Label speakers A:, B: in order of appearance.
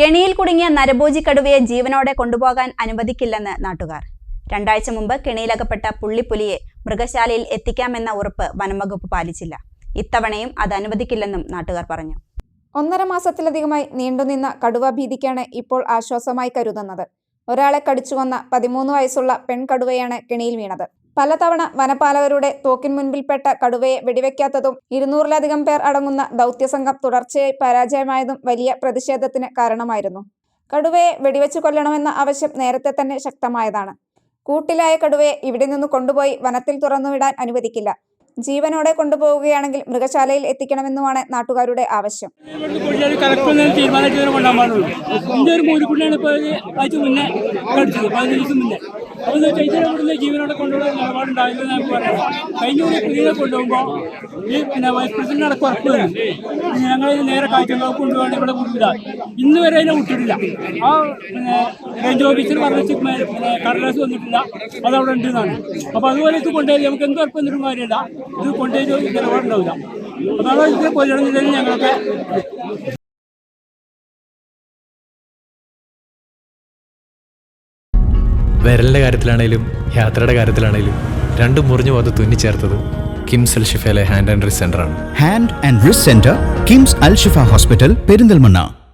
A: കെണിയിൽ കുടുങ്ങിയ നരഭോജി കടുവയെ ജീവനോടെ കൊണ്ടുപോകാൻ അനുവദിക്കില്ലെന്ന് നാട്ടുകാർ. രണ്ടാഴ്ച മുമ്പ് കെണിയിലകപ്പെട്ട പുള്ളിപ്പുലിയെ മൃഗശാലയിൽ എത്തിക്കാമെന്ന ഉറപ്പ് വനംവകുപ്പ് പാലിച്ചില്ല. ഇത്തവണയും അത് അനുവദിക്കില്ലെന്നും നാട്ടുകാർ പറഞ്ഞു.
B: ഒന്നര മാസത്തിലധികമായി നീണ്ടുനിന്ന കടുവ ഭീതിക്കാണ് ഇപ്പോൾ ആശ്വാസമായി കരുതുന്നത്. ഒരാളെ കടിച്ചുകൊന്ന പതിമൂന്ന് വയസ്സുള്ള പെൺകടുവയാണ് കെണിയിൽ വീണത്. പലതവണ വനപാലകരുടെ തോക്കിൻ മുൻപിൽപ്പെട്ട കടുവയെ വെടിവെക്കാത്തതും ഇരുന്നൂറിലധികം പേർ അടങ്ങുന്ന ദൗത്യസംഘം തുടർച്ചയായി പരാജയമായതും വലിയ പ്രതിഷേധത്തിന് കാരണമായിരുന്നു. കടുവയെ വെടിവെച്ചു കൊല്ലണമെന്ന ആവശ്യം നേരത്തെ തന്നെ ശക്തമായതാണ്. കൂട്ടിലായ കടുവയെ ഇവിടെ നിന്ന് കൊണ്ടുപോയി വനത്തിൽ തുറന്നുവിടാൻ അനുവദിക്കില്ല. ജീവനോടെ കൊണ്ടുപോവുകയാണെങ്കിൽ മൃഗശാലയിൽ എത്തിക്കണമെന്നുമാണ് നാട്ടുകാരുടെ ആവശ്യം.
C: ജീവനോടെ കൊണ്ടുപോകാൻ ഞാൻ പറയാം. കഴിഞ്ഞ ഒരു കുഞ്ഞിനെ കൊണ്ടുപോകുമ്പോൾ ഈ പിന്നെ വൈസ് പ്രസിഡന്റ് അടക്കം ഉറപ്പ് തരും ഞങ്ങൾ നേരെ കാഴ്ചകളൊക്കെ കൊണ്ടുപോകാൻ ഇവിടെ വിട്ടില്ല ഇന്ന് വരെ അതിനെ വിട്ടിട്ടില്ല. ആ പിന്നെ റേഞ്ച് ഓഫീസർ പറഞ്ഞ പിന്നെ കടലാസ് വന്നിട്ടില്ല. അത് അവിടെ എന്നാണ് അപ്പോൾ അതുപോലെ ഇത് കൊണ്ടുപോയി നമുക്ക് എന്ത് ഉറപ്പ് എന്നിട്ടും കാര്യമില്ല. ഇത് കൊണ്ടുപോയി നിലപാടുണ്ടാവില്ല അതാണ് ഇതിനെ കൊല്ലണമെന്നുണ്ടെങ്കിൽ ഞങ്ങൾക്ക്
D: വിരലിന്റെ കാര്യത്തിലാണേലും യാത്രയുടെ കാര്യത്തിലാണേലും രണ്ടും മുറിഞ്ഞു അത് തുന്നിച്ചേർത്തത് കിംസ് അൽ ഷിഫയിലെ ഹാൻഡ് ആൻഡ് റിസ് ആണ്.
E: Hand and wrist centre KIMS Al Shifa hospital Perinthalmanna